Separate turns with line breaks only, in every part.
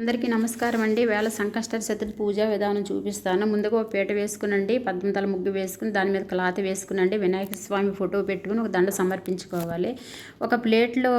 అందరికీ నమస్కారం అండి. వేళ సంకష్ట చతుర్థి పూజా విధానం చూపిస్తాను. ముందుగా ఒక పీట వేసుకునండి. పద్మతల ముగ్గు వేసుకుని దాని మీద క్లాత్ వేసుకునండి. వినాయక స్వామి ఫోటో పెట్టుకుని ఒక దండ సమర్పించుకోవాలి. ఒక ప్లేట్లో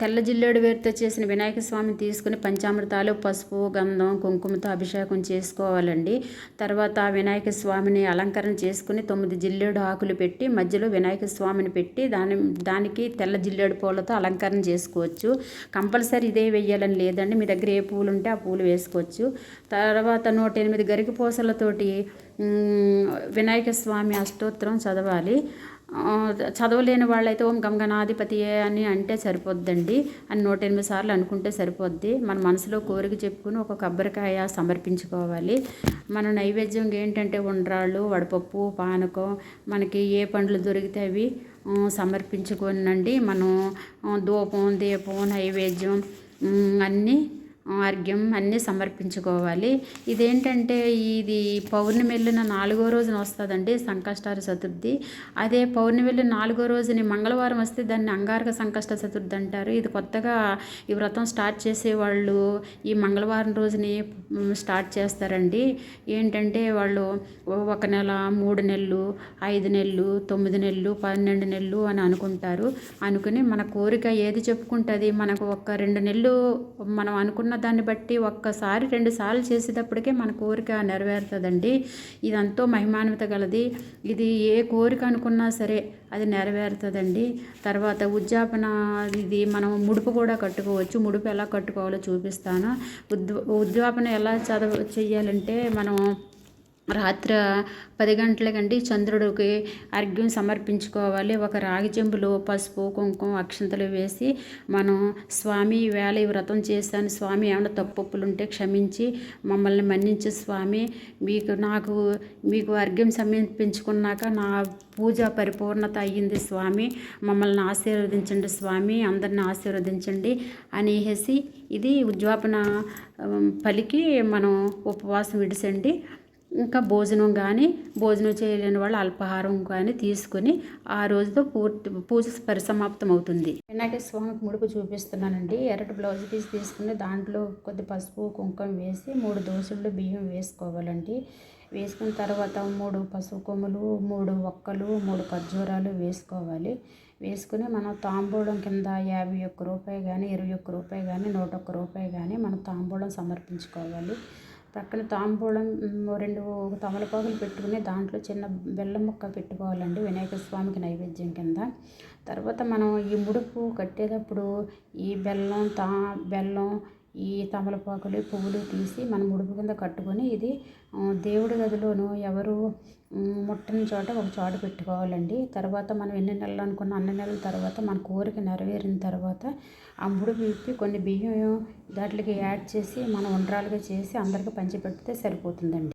తెల్ల జిల్లేడు వేరుతో చేసిన వినాయక స్వామిని తీసుకుని పంచామృతాలు పసుపు గంధం కుంకుమతో అభిషేకం చేసుకోవాలండి. తర్వాత వినాయక స్వామిని అలంకరణ చేసుకుని తొమ్మిది జిల్లేడు ఆకులు పెట్టి మధ్యలో వినాయక స్వామిని పెట్టి దాని దానికి తెల్ల జిల్లేడు పూలతో అలంకరణ చేసుకోవచ్చు. కంపల్సరీ ఇదే వేయాలని లేదండి. మీ దగ్గర ఏ పూలు ఉంటే ఆ పూలు వేసుకోవచ్చు. తర్వాత నూట ఎనిమిది గరిక పూసలతోటి వినాయక స్వామి అష్టోత్తరం చదవాలి. చదవలేని వాళ్ళైతే ఓం గంగనాధిపతి అని అంటే సరిపోద్దండి. అని నూట ఎనిమిది సార్లు అనుకుంటే సరిపోద్ది. మన మనసులో కోరిక చెప్పుకుని ఒక కొబ్బరికాయ సమర్పించుకోవాలి మన నైవేద్యం ఏంటంటే ఉండ్రాళ్ళు వడపప్పు పానకం మనకి ఏ పండ్లు దొరికితే అవి సమర్పించుకోనండి. మనం ధూపం దీపం నైవేద్యం అన్నీ ఆర్గ్యం అన్నీ సమర్పించుకోవాలి. ఇదేంటంటే ఇది పౌర్ణమి వెళ్ళిన నాలుగో రోజున వస్తుందండి సంకష్టార చతుర్థి. అదే పౌర్ణమి వెళ్ళిన నాలుగో రోజుని మంగళవారం వస్తే దాన్ని అంగారక సంకష్ట చతుర్థి అంటారు. ఇది కొత్తగా ఈ వ్రతం స్టార్ట్ చేసేవాళ్ళు ఈ మంగళవారం రోజుని స్టార్ట్ చేస్తారండి. ఏంటంటే వాళ్ళు ఒక నెల మూడు నెలలు ఐదు నెలలు తొమ్మిది నెలలు పన్నెండు నెలలు అని అనుకుంటారు. అనుకుని మన కోరిక ఏది చెప్పుకుంటుంది? మనకు ఒక రెండు నెలలు మనం అనుకున్న దాన్ని బట్టి ఒక్కసారి రెండు సార్లు చేసేటప్పటికే మన కోరిక నెరవేరుతుందండి. ఇదంతో మహిమాన్విత గలది. ఇది ఏ కోరిక అనుకున్నా సరే అది నెరవేరుతుందండి. తర్వాత ఉద్యాపన ఇది మనం ముడుపు కూడా కట్టుకోవచ్చు. ముడుపు ఎలా కట్టుకోవాలో చూపిస్తాను. ఉద్ ఉద్యాపన ఎలా చదవ చెయ్యాలంటే మనం రాత్రి పది గంటలకండి చంద్రుడికి అర్ఘ్యం సమర్పించుకోవాలి. ఒక రాగి చెంబులో పసుపు కుంకుమ అక్షంతలు వేసి మనం స్వామి వేళ ఈ వ్రతం చేశాను. స్వామి ఏమైనా తప్పులు ఉంటే క్షమించి మమ్మల్ని మన్నించు స్వామి. మీకు నాకు మీకు అర్ఘ్యం సమర్పించుకున్నాక నా పూజ పరిపూర్ణత అయ్యింది స్వామి. మమ్మల్ని ఆశీర్వదించండి స్వామి అందరిని ఆశీర్వదించండి అనేసి ఇది ఉద్వాపన పలికి మనం ఉపవాసం విడిసండి. ఇంకా భోజనం కానీ భోజనం చేయలేని వాళ్ళు అల్పాహారం కానీ తీసుకొని ఆ రోజుతో పూర్తి పూజ పరిసమాప్తం అవుతుంది వినాయక స్వామికి ముడుపు చూపిస్తున్నానండి. ఎర్రటి బ్లౌజ్ పీస్ తీసుకుని దాంట్లో కొద్ది పసుపు కుంకుమ వేసి మూడు దోశలు బియ్యం వేసుకోవాలండి. వేసుకున్న తర్వాత మూడు పసుపు కొమ్ములు మూడు ఒక్కలు మూడు ఖర్జూరాలు వేసుకోవాలి. వేసుకుని మనం తాంబూలం కింద యాభై ఒక్క రూపాయి కానీ ఇరవై ఒక్క రూపాయి కానీ నూట ఒక్క రూపాయి కానీ మనం తాంబూలం సమర్పించుకోవాలి. పక్కన తాంబూలం రెండు తమలపాకులు పెట్టుకుని దాంట్లో చిన్న బెల్లం ముక్క పెట్టుకోవాలండి వినాయక స్వామికి నైవేద్యం కింద. తర్వాత మనం ఈ ముడుపు కట్టేటప్పుడు ఈ బెల్లం తా బెల్లం ఈ తమలపాకులు పువ్వులు తీసి మన ముడుపు కింద కట్టుకొని ఇది దేవుడి గదిలోనూ ఎవరు ముట్టని చోట ఒక చోట పెట్టుకోవాలండి. తర్వాత మనం ఎన్ని నెలలు అనుకున్న అన్ని నెలల తర్వాత మన కోరిక నెరవేరిన తర్వాత ఆ ముడుపు విప్పి కొన్ని బియ్యం దాంట్లోకి యాడ్ చేసి మనం ఉండ్రాలుగా చేసి అందరికీ పంచిపెడితే సరిపోతుందండి.